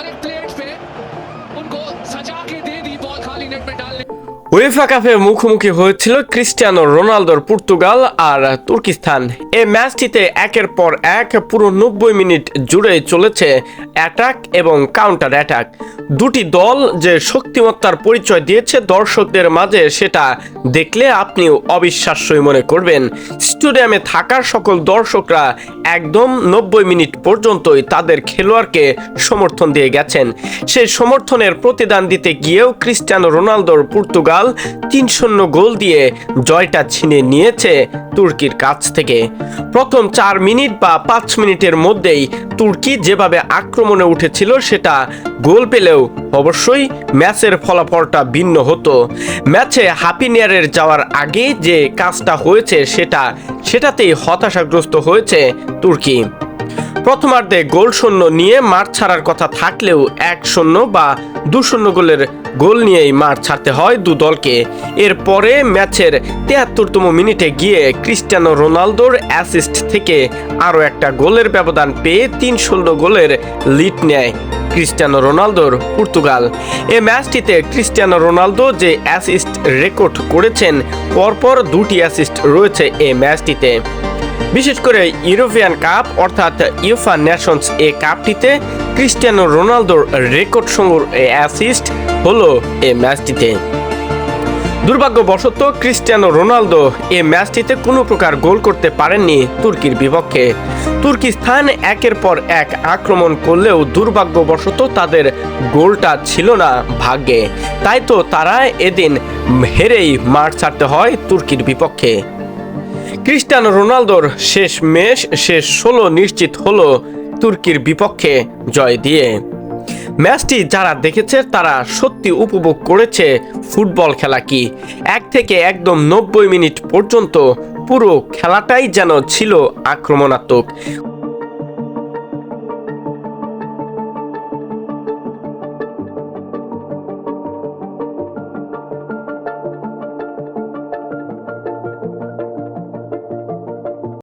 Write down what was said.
আরেকটি উয়েফা কাপে মুখোমুখি হয়েছিল ক্রিস্টিয়ানো রোনালদোর পর্তুগাল আর তুর্কিস্তান। এই ম্যাচটিতে একের পর এক পুরো নব্বই মিনিট জুড়ে চলেছে অ্যাটাক এবং কাউন্টার অ্যাটাক দুটি দল যে শক্তিমত্তার পরিচয় দিয়েছে দর্শকদের মাঝে সেটা দেখলে আপনিও অবিশ্বাস্যই মনে করবেন। স্টেডিয়ামে থাকার সকল দর্শকরা একদম নব্বই মিনিট পর্যন্তই তাদের খেলোয়াড়কে সমর্থন দিয়ে গেছেন। সেই সমর্থনের প্রতিদান দিতে গিয়েও ক্রিস্টিয়ানো রোনালদোর পর্তুগাল তিন শূন্য গোল দিয়ে জয়টা ছিনে নিয়েছে তুর্কির কাছ থেকে। প্রথম চার মিনিট বা পাঁচ মিনিটের মধ্যেই তুর্কি যেভাবে আক্রমণে উঠেছিল সেটা গোল পেলেও অবশ্যই ম্যাচের ফলাফলটা ভিন্ন হতো। ম্যাচে হাপিনিয়ারের যাওয়ার আগে যে কাজটা হয়েছে সেটা, সেটাতেই হতাশাগ্রস্ত হয়েছে তুর্কি। প্রথমার্ধে গোল শূন্য নিয়ে মাঠ ছাড়ার কথা থাকলেও এক শূন্য বা দু শূন্য গোলের গোল নিয়েই মাঠ ছাড়তে হয় দু দলকে। এরপরে ম্যাচের তেহাত্তরতম মিনিটে গিয়ে ক্রিস্টিয়ানো রোনালদোর অ্যাসিস্ট থেকে আরও একটা গোলের ব্যবধান পেয়ে তিন শূন্য গোলের লিড নেয় ক্রিস্টিয়ানো রোনালদোর পর্তুগাল। এ ম্যাচটিতে ক্রিস্টিয়ানো রোনালদো যে অ্যাসিস্ট রেকর্ড করেছেন, পরপর দুটি অ্যাসিস্ট রয়েছে এই ম্যাচটিতে। বিশেষ করে ইউরোপিয়ান কাপ অর্থাৎ ইউফা নেশনস এ কাপটিতে ক্রিস্টিয়ানো রোনালদোর রেকর্ড সঙ্গর অ্যাসিস্ট হলো এই ম্যাচটিতে। দুর্ভাগ্যবশত ক্রিস্টিয়ানো রোনালদো এ ম্যাচটিতে কোনো প্রকার গোল করতে পারেননি তুর্কির বিপক্ষে। তুর্কিস্তান একের পর এক আক্রমণ করলেও দুর্ভাগ্যবশত তাদের গোলটা ছিল না ভাগ্যে। তাই তো তারা এদিন হেরেই মাঠ ছাড়তে হয় তুর্কির বিপক্ষে। ক্রিস্টিয়ানো রোনালদোর শেষ মেশ শেষ ষোলো নিশ্চিত হল তুর্কির বিপক্ষে জয় দিয়ে। ম্যাচটি যারা দেখেছে, তারা সত্যি উপভোগ করেছে ফুটবল খেলা কি? এক থেকে একদম নব্বই মিনিট পর্যন্ত পুরো খেলাটাই যেন ছিল আক্রমণাত্মক।